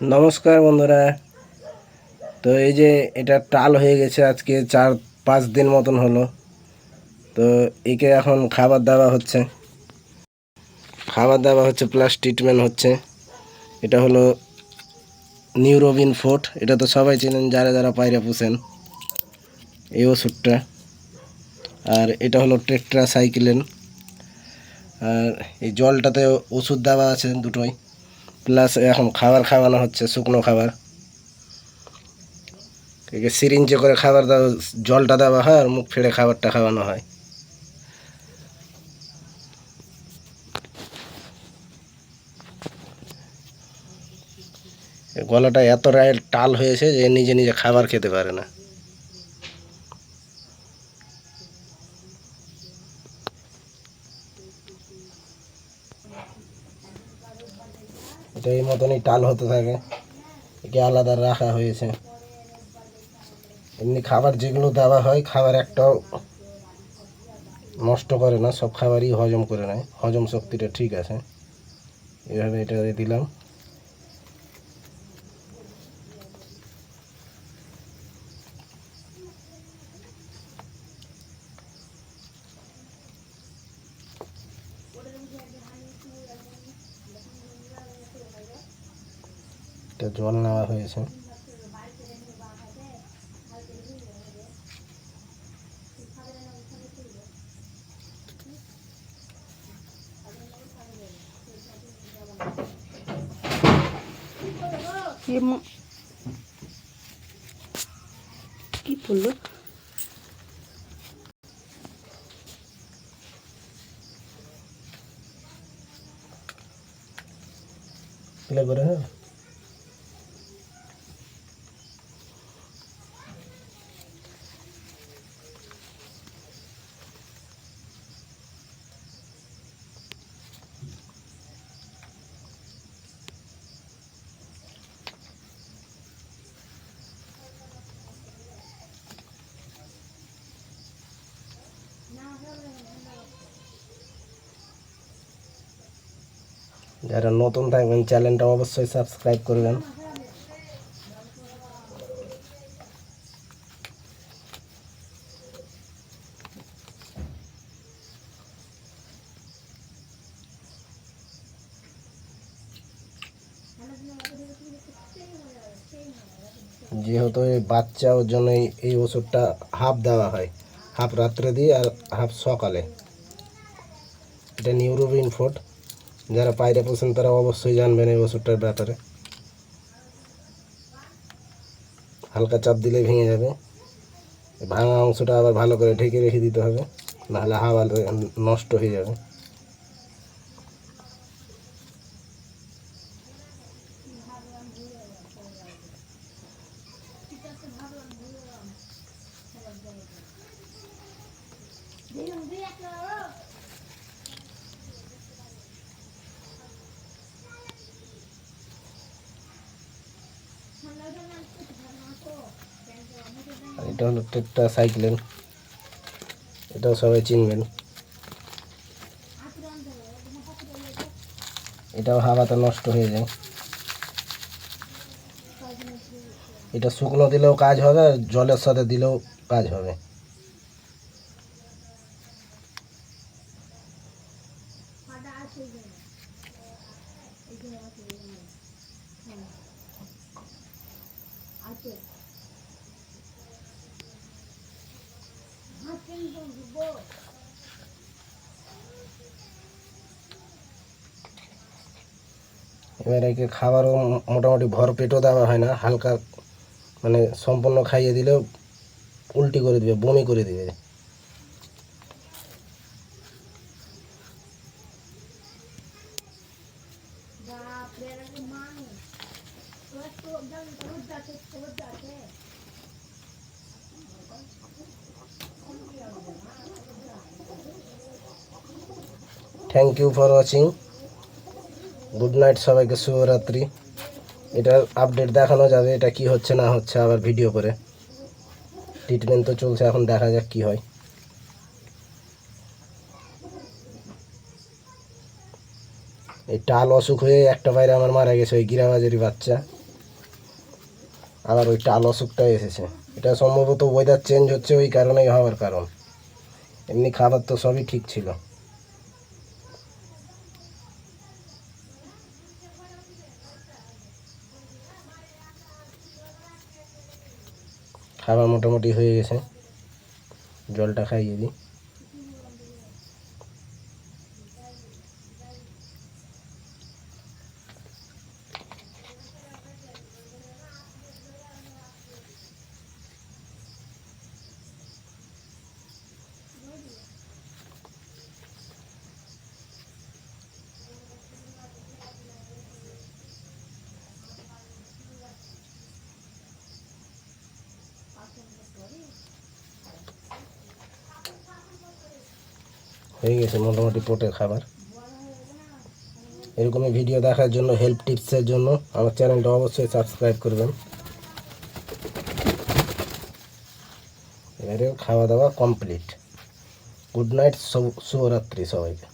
নমস্কার বন্ধুরা। তো এই যে এটা টাল হয়ে গেছে আজকে, চার পাঁচ দিন মতন হলো। তো একে এখন খাবার দেওয়া হচ্ছে। খাবার দেওয়া হচ্ছে প্লাস ট্রিটমেন্ট হচ্ছে। এটা হলো নিউরোবিন ফোর্ট এটা তো সবাই চেনেন, যারা যারা পায়রা পুষেন। এই ওষুধটা। আর এটা হলো টেট্রা সাইক্লিন আর এই জলটাতে ওষুধ দেওয়া আছে দুটোই। প্লাস এখন খাবার খাওয়ানো হচ্ছে, শুকনো খাবার। একে সিরিঞ্জে করে খাবার দেওয়া, জলটা দেওয়া হয় আর মুখ ফেড়ে খাবারটা খাওয়ানো হয়। গলাটা এত টাল হয়েছে যে নিজে নিজে খাবার খেতে পারে না। এটা এই মতনই টাল হতে থাকে। একে আলাদা রাখা হয়েছে। এমনি খাবার যেগুলো দেওয়া হয়, খাবার একটাও নষ্ট করে না, সব খাবারই হজম করে নেয়। হজম শক্তিটা ঠিক আছে। এভাবে এটা দিলাম। এটা জল নেওয়া হয়েছে। কি বলল প্লে করে হ্যাঁ। যারা নতুন থাকবেন, চ্যানেলটা অবশ্যই সাবস্ক্রাইব করবেন। যেহেতু এই বাচ্চা ওর জন্য এই- এই ওষুধটা হাফ দেওয়া হয়, হাফ রাত্রে দিয়ে আর হাফ সকালে। এটা নিউরোবিন ফুড যারা পায়রা পোষেন তারা অবশ্যই জানবেন এই ওষুধটার ব্যাপারে। হালকা চাপ দিলে ভেঙে যাবে। ভাঙা অংশটা আবার ভালো করে ঢেকে রেখে দিতে হবে, নাহলে হাওয়া নষ্ট হয়ে যাবে। আর এটা হলো টেট্রা সাইক্লিন এটাও সবাই চিনবেন। এটাও হাওয়াতে নষ্ট হয়ে যায়। এটা শুকনো দিলেও কাজ হবে জলের সাথে দিলেও কাজ হবে। এবার খাবারও মোটামুটি ভর পেটও দেওয়া হয় না, হালকা মানে সম্পূর্ণ খাইয়ে দিলেও উল্টি করে দিবে, বমি করে দিবে। Thank you for watching good night সবাইকে, শুভরাত্রি। এটার আপডেট দেখানো যাবে, এটা কি হচ্ছে, না হচ্ছে, আবার ভিডিও করে। ট্রিটমেন্ট তো চলছে, এখন দেখা যাক কি হয়। এই টাল অসুখ হয়ে একটা বাইরে আমার মারা গেছে, ওই গিরাবাজেরই বাচ্চা। আবার ওই টাল অসুখটা এসেছে। এটা সম্ভবত ওয়েদার চেঞ্জ হচ্ছে ওই কারণেই হওয়ার কারণ। এমনি খাবার তো সবই ঠিক ছিল। খাবার মোটামুটি হয়ে গেছে। জলটা খাইয়ে দিই। হয়ে গেছে মোটামুটি পোটের খাবার। এরকমই ভিডিও দেখার জন্য হেল্প টিপসের জন্য আমার চ্যানেলটা অবশ্যই সাবস্ক্রাইব করবেন। এবারে খাওয়া দাওয়া কমপ্লিট গুড নাইট শুভরাত্রি সবাইকে।